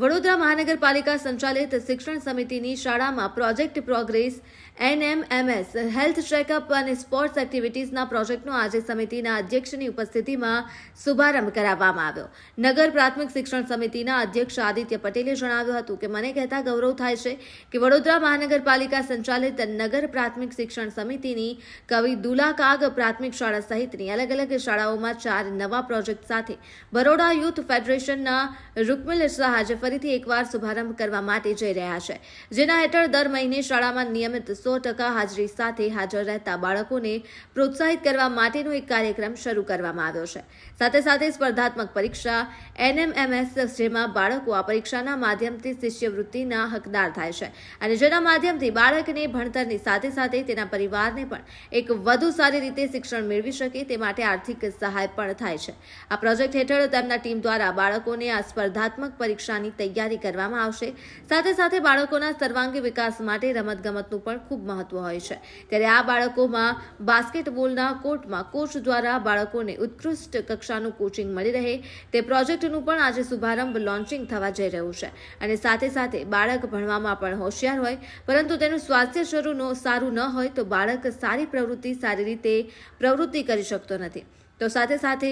વડોદરા મહાનગરપાલિકા સંચાલિત શિક્ષણ સમિતિની શાળામાં project progress, NMMS, health checkup અને સ્પોર્ટ્સ એક્ટિવિટીઝના પ્રોજેક્ટનો આજે સમિતિના અધ્યક્ષની ઉપસ્થિતિમાં શુભારંભ કરાવવામાં આવ્યો. નગર પ્રાથમિક શિક્ષણ સમિતિના અધ્યક્ષ આદિત્ય પટેલે જણાવ્યું હતું કે મને કહેતા ગૌરવ થાય છે કે વડોદરા મહાનગરપાલિકા સંચાલિત નગર પ્રાથમિક શિક્ષણ સમિતિની કવિ દુલાકાગ પ્રાથમિક શાળા સહિતની અલગ અલગ શાળાઓમાં ચાર નવા પ્રોજેક્ટ સાથે બરોડા યુથ ફેડરેશનના રૂકમિલ શાહ આજે ફરીથી એકવાર શુભારંભ કરવા માટે જઈ રહ્યા છે. જેના હેઠળ દર મહિને શાળામાં નિયમિત સો ટકા હાજરી સાથે હાજર રહેતા બાળકોને પ્રોત્સાહિત કરવા માટેનો એક કાર્યક્રમ શરૂ કરવામાં આવ્યો છે. સાથે સાથે સ્પર્ધાત્મક પરીક્ષા, એનએમએમએસ, જેમાં બાળકો આ પરીક્ષાના માધ્યમથી શિષ્યવૃત્તિના હકદાર થાય છે અને જેના માધ્યમથી બાળકને ભણતરની સાથે સાથે તેના પરિવારને પણ એક વધુ સારી રીતે શિક્ષણ મેળવી શકે તે માટે આર્થિક સહાય પણ થાય છે. આ પ્રોજેક્ટ હેઠળ તેમના ટીમ દ્વારા બાળકોને આ સ્પર્ધાત્મક પરીક્ષાની તૈયારી કરવામાં આવશે. સાથે સાથે બાળકોના સર્વાંગી વિકાસ માટે રમતગમતનું પણ ખૂબ મહત્વ હોય છે. ત્યારે આ બાળકોમાં બાસ્કેટબોલના કોર્ટમાં કોચ દ્વારા બાળકોને ઉત્કૃષ્ટ કક્ષાનું કોચિંગ મળી રહે. તે પ્રોજેક્ટનું પણ આજે શુભારંભ લોન્ચિંગ થવા જઈ રહ્યું છે. અને સાથે સાથે બાળક ભણવામાં પણ હોશિયાર હોય. પરંતુ તેનું સ્વાસ્થ્ય શરૂ સારું ન હોય તો બાળક સારી પ્રવૃત્તિ સારી રીતે પ્રવૃત્તિ કરી શકતો નથી. તો સાથે સાથે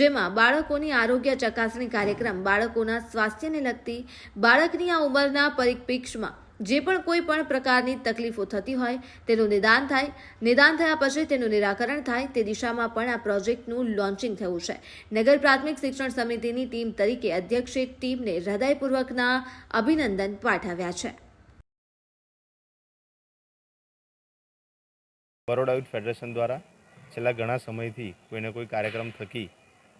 જેમાં બાળકોની આરોગ્ય ચકાસણી કાર્યક્રમ બાળકોના સ્વાસ્થ્યને લગતી બાળકની આ ઉંમરના પરિપ્રેક્ષમાં જે પણ કોઈ પણ પ્રકારની તકલીફો થતી હોય તેનું નિદાન થાય. નિદાન થયા પછી તેનું નિરાકરણ થાય. તે દિશામાં પણ આ પ્રોજેક્ટનું લોન્ચિંગ થયું છે. નગર પ્રાથમિક શિક્ષણ સમિતિની ટીમ તરીકે અધ્યક્ષે ટીમને હૃદયપૂર્વકના અભિનંદન પાઠવ્યા છે. બરોડા યુથ ફેડરેશન દ્વારા છેલ્લા ઘણા સમયથી કોઈને કોઈ કાર્યક્રમ થકી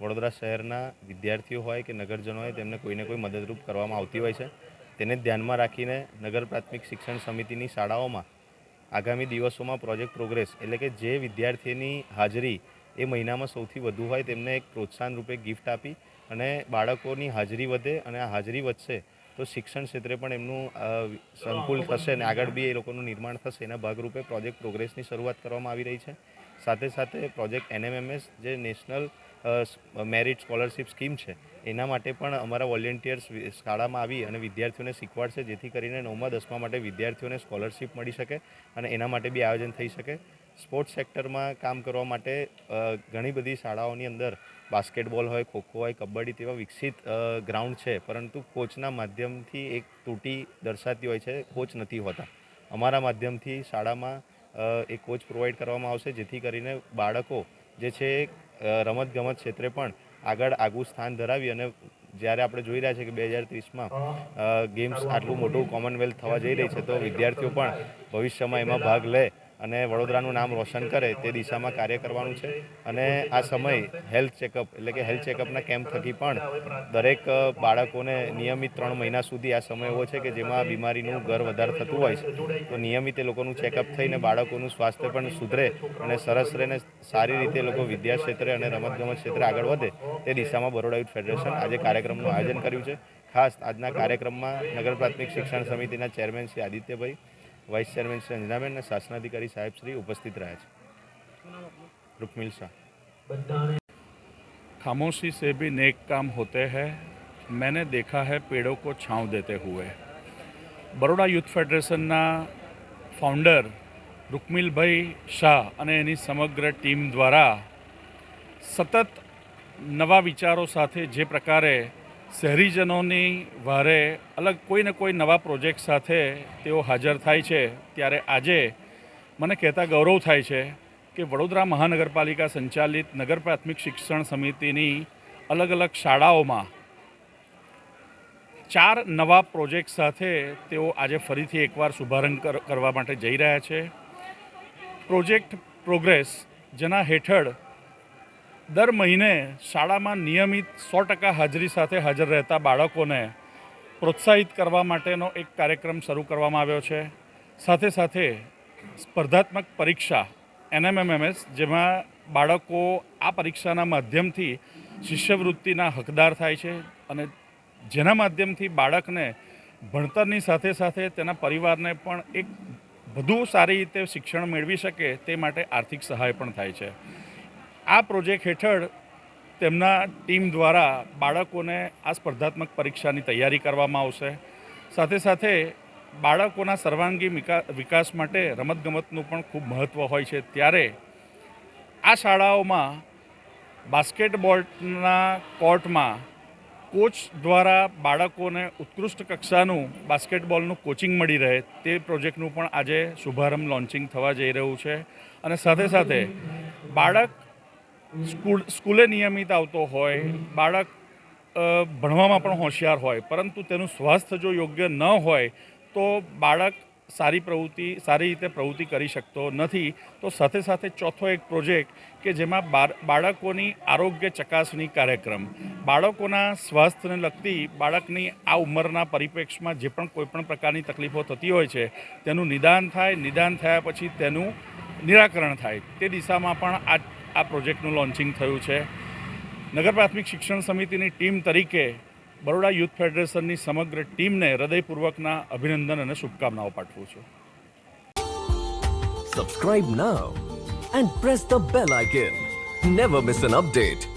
વડોદરા શહેરના વિદ્યાર્થીઓ હોય કે નગરજનો હોય, તેમને કોઈને કોઈ મદદરૂપ કરવામાં આવતી હોય છે. તેને ધ્યાનમાં રાખીને નગર પ્રાથમિક શિક્ષણ સમિતિની શાળાઓમાં આગામી દિવસોમાં પ્રોજેક્ટ પ્રોગ્રેસ એટલે કે જે વિદ્યાર્થીની હાજરી એ મહિનામાં સૌથી વધુ હોય તેમને એક પ્રોત્સાહન રૂપે ગિફ્ટ આપી અને બાળકોની હાજરી વધે અને આ હાજરી વધશે તો શિક્ષણ ક્ષેત્રે પણ એમનું સંકુલ થશે અને આગળ બી એ લોકોનું નિર્માણ થશે. એના ભાગરૂપે પ્રોજેક્ટ પ્રોગ્રેસની શરૂઆત કરવામાં આવી રહી છે. સાથે સાથે પ્રોજેક્ટ એનએમએમએસ જે નેશનલ મેરિટ સ્કોલરશિપ સ્કીમ છે, એના માટે પણ અમારા વોલેન્ટિયર્સ શાળામાં આવી અને વિદ્યાર્થીઓને શીખવાડશે, જેથી કરીને નવમા, દસમા માટે વિદ્યાર્થીઓને સ્કોલરશિપ મળી શકે અને એના માટે બી આયોજન થઈ શકે. સ્પોર્ટ્સ સેક્ટરમાં કામ કરવા માટે ઘણી બધી શાળાઓની અંદર બાસ્કેટબોલ હોય, ખોખો હોય, કબડ્ડી તેવા વિકસિત ગ્રાઉન્ડ છે, પરંતુ કોચના માધ્યમથી એક તૂટી દર્શાતી હોય છે, કોચ નથી હોતા. અમારા માધ્યમથી શાળામાં એક કોચ પ્રોવાઈડ કરવામાં આવશે, જેથી કરીને બાળકો જે છે રમતગમત ક્ષેત્રે પણ આગળ આગવું સ્થાન ધરાવી અને જ્યારે આપણે જોઈ રહ્યા છે કે બે હજાર ત્રીસમાં ગેમ્સ આટલું મોટું કોમનવેલ્થ થવા જઈ રહી છે, તો વિદ્યાર્થીઓ પણ ભવિષ્યમાં એમાં ભાગ લે. અને વડોદરાનું નામ રોશન કરે તે દિશામાં કાર્ય કરવાનું છે. અને આ સમય હેલ્થ ચેકઅપ એટલે કે હેલ્થ ચેકઅપના કેમ્પ થકી પણ દરેક બાળકોને નિયમિત ત્રણ મહિના સુધી આ સમય એવો છે કે જેમાં બીમારીનું ઘર વધારે થતું હોય છે. તો નિયમિત એ લોકોનું ચેકઅપ થઈને બાળકોનું સ્વાસ્થ્ય પણ સુધરે અને સરસ રહે સારી રીતે લોકો વિદ્યા ક્ષેત્રે અને રમતગમત ક્ષેત્રે આગળ વધે તે દિશામાં બરોડા યુથ ફેડરેશન આજે કાર્યક્રમનું આયોજન કર્યું છે. ખાસ આજના કાર્યક્રમમાં નગર પ્રાથમિક શિક્ષણ સમિતિના chairman Shri Adityabhai vice chairman Shri Anjanaben અને શાસનાધિકારી સાહેબ શ્રી ઉપસ્થિત રહ્યા છે રૂકમિલ શાહ खामोशी से भी नेक काम होते हैं मैंने देखा है पेड़ों को छांव देते हुए બરોડા યુથ ફેડરેશનના ફાઉન્ડર રૂકમિલભાઈ શાહ અને એની સમગ્ર ટીમ દ્વારા સતત નવા વિચારો સાથે જે પ્રકારે શહેરીજનોની વારે અલગ કોઈને કોઈ નવા પ્રોજેક્ટ સાથે તેઓ હાજર થાય છે. ત્યારે આજે મને કહેતા ગૌરવ થાય છે કે વડોદરા મહાનગરપાલિકા સંચાલિત નગર પ્રાથમિક શિક્ષણ સમિતિની અલગ અલગ શાળાઓમાં ચાર નવા પ્રોજેક્ટ સાથે તેઓ આજે ફરીથી એકવાર શુભારંભ કરવા માટે જઈ રહ્યા છે. પ્રોજેક્ટ પ્રોગ્રેસ જેના હેઠળ દર મહિને શાળામાં નિયમિત સો ટકા હાજરી સાથે હાજર રહેતા બાળકોને પ્રોત્સાહિત કરવા માટેનો એક કાર્યક્રમ શરૂ કરવામાં આવ્યો છે. સાથે સાથે સ્પર્ધાત્મક પરીક્ષા એનએમએમએમએસ જેમાં બાળકો આ પરીક્ષાના માધ્યમથી શિષ્યવૃત્તિના હકદાર થાય છે અને જેના માધ્યમથી બાળકને ભણતરની સાથે સાથે તેના પરિવારને પણ એક વધુ સારી રીતે શિક્ષણ મેળવી શકે તે માટે આર્થિક સહાય પણ થાય છે. આ પ્રોજેક્ટ હેઠળ તેમના ટીમ દ્વારા બાળકોને આ સ્પર્ધાત્મક પરીક્ષાની તૈયારી કરવામાં આવશે. સાથે સાથે બાળકોના સર્વાંગી વિકાસ માટે રમતગમતનું પણ ખૂબ મહત્ત્વ હોય છે. ત્યારે આ શાળાઓમાં બાસ્કેટબોલના કોર્ટમાં કોચ દ્વારા બાળકોને ઉત્કૃષ્ટ કક્ષાનું બાસ્કેટબોલનું કોચિંગ મળી રહે તે પ્રોજેક્ટનું પણ આજે શુભારંભ લોન્ચિંગ થવા જઈ રહ્યું છે. અને સાથે સાથે બાળક સ્કૂલ, સ્કૂલે નિયમિત આવતો હોય, બાળક ભણવામાં પણ હોશિયાર હોય, પરંતુ તેનું સ્વાસ્થ્ય જો યોગ્ય ન હોય, તો બાળક સારી પ્રવૃત્તિ, સારી રીતે પ્રવૃત્તિ કરી શકતો નથી. તો સાથે સાથે ચોથો એક પ્રોજેક્ટ કે જેમાં બાળકોની આરોગ્ય ચકાસણી કાર્યક્રમ. બાળકોના સ્વાસ્થ્યને લગતી બાળકની આ ઉંમરના પરિપ્રેક્ષમાં જે પણ કોઈપણ પ્રકારની તકલીફો થતી હોય છે, તેનું નિદાન થાય, નિદાન થયા પછી તેનું નિરાકરણ થાય. તે દિશામાં પણ આ આ પ્રોજેક્ટનું લોન્ચિંગ થયું છે. નગર પ્રાથમિક શિક્ષણ સમિતિની ટીમ તરીકે બરોડા યુથ ફેડરેશનની સમગ્ર ટીમને હૃદયપૂર્વકના અભિનંદન અને શુભકામનાઓ પાઠવું છું. Subscribe now and press the bell icon never miss an update.